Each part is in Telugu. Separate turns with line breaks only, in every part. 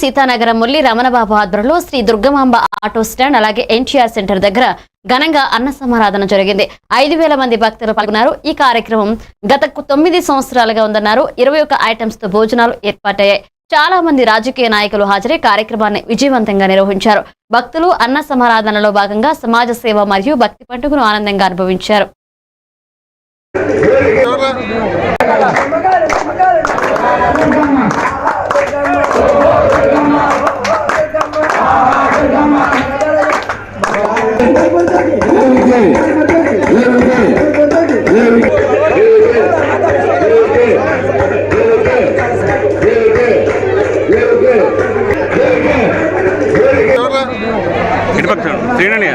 సీతానగరం ముల్లి రమణబాబు ఆధ్వర్యంలో శ్రీ దుర్గమాంబ ఆటో స్టాండ్ అలాగే ఎన్టీఆర్ సెంటర్ దగ్గర ఘనంగా అన్న సమారాధన జరిగింది. ఐదు వేల మంది భక్తులు పాల్గొన్నారు. ఈ కార్యక్రమం గత తొమ్మిది సంవత్సరాలుగా ఉందన్నారు. ఇరవై ఒక్క ఐటమ్స్తో భోజనాలు ఏర్పాటయ్యాయి. చాలా మంది రాజకీయ నాయకులు హాజరై కార్యక్రమాన్ని విజయవంతంగా నిర్వహించారు. భక్తులు అన్న సమారాధనలో భాగంగా సమాజ సేవ మరియు భక్తి పండుగను ఆనందంగా అనుభవించారు.
ఇటుపక్క శ్రీనని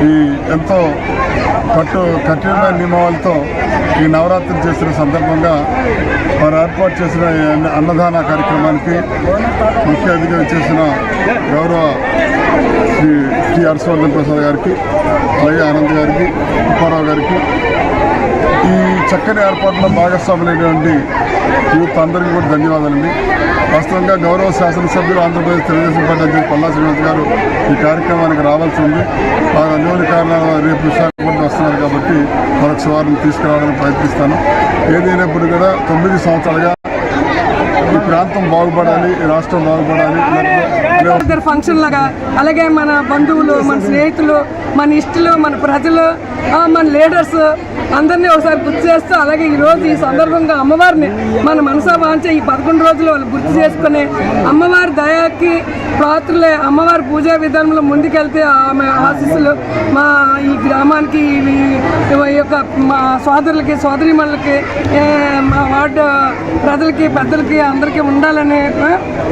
ఈ ఎంతో కట్టు కఠినమైన నియమాలతో ఈ నవరాత్రి చేసిన సందర్భంగా వారు ఏర్పాటు చేసిన అన్నదాన కార్యక్రమానికి ముఖ్య అతిథిగా చేసిన గౌరవ శ్రీ టి హర్షవర్ధన్ ప్రసాద్ గారికి అలాగే ఆనంద్ గారికి ఉప్పారావు గారికి ఈ చక్కని ఏర్పాటులో భాగస్వాములైనటువంటి యూత్ అందరికీ కూడా ధన్యవాదాలండి. వాస్తవంగా గౌరవ శాసనసభ్యులు ఆంధ్రప్రదేశ్ తెలుగుదేశం పార్టీ అధ్యక్షులు పల్లా శ్రీనివాస్ గారు ఈ కార్యక్రమానికి రావాల్సి ఉంది. వారు అన్యోన్య కారణాలు రేపు విశాఖపట్నం వస్తున్నారు కాబట్టి మరొక వారిని తీసుకురావడానికి ప్రయత్నిస్తాను. ఏదైనప్పుడు కూడా తొమ్మిది సంవత్సరాలుగా ఈ ప్రాంతం బాగుపడాలి ఈ రాష్ట్రం బాగుపడాలి.
ఇద్దరు ఫంక్షన్ లాగా. అలాగే మన బంధువులు మన స్నేహితులు మన ఇష్టలు మన ప్రజలు మన లీడర్స్ అందరినీ ఒకసారి గుర్తు చేస్తూ అలాగే ఈరోజు ఈ సందర్భంగా అమ్మవారిని మన మనసా వాంచే ఈ పదకొండు రోజులు వాళ్ళు గుర్తు చేసుకునే అమ్మవారి దయాకి పాత్రలే అమ్మవారి పూజా విధానంలో ముందుకెళ్తే ఆమె ఆశీస్సులు మా ఈ గ్రామానికి ఈ- యొక్క మా సోదరులకి సోదరిమణులకి మా వార్డు ప్రజలకి పెద్దలకి అందరికీ ఉండాలని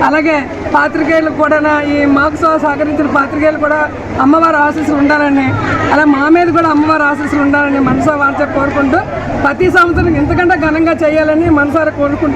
అలాగే పాత్రికేయులకు కూడా ఈ మాకు సహకరించిన పాత్రికేయులు కూడా అమ్మవారి ఆశీస్సులు ఉండాలని అలా మా మీద కూడా అమ్మవారి ఆశీస్సులు ఉండాలని మనసా వారితో కోరుకుంటూ ప్రతి సంవత్సరం ఇంతకంటే ఘనంగా చేయాలని మనసారా కోరుకుంటూ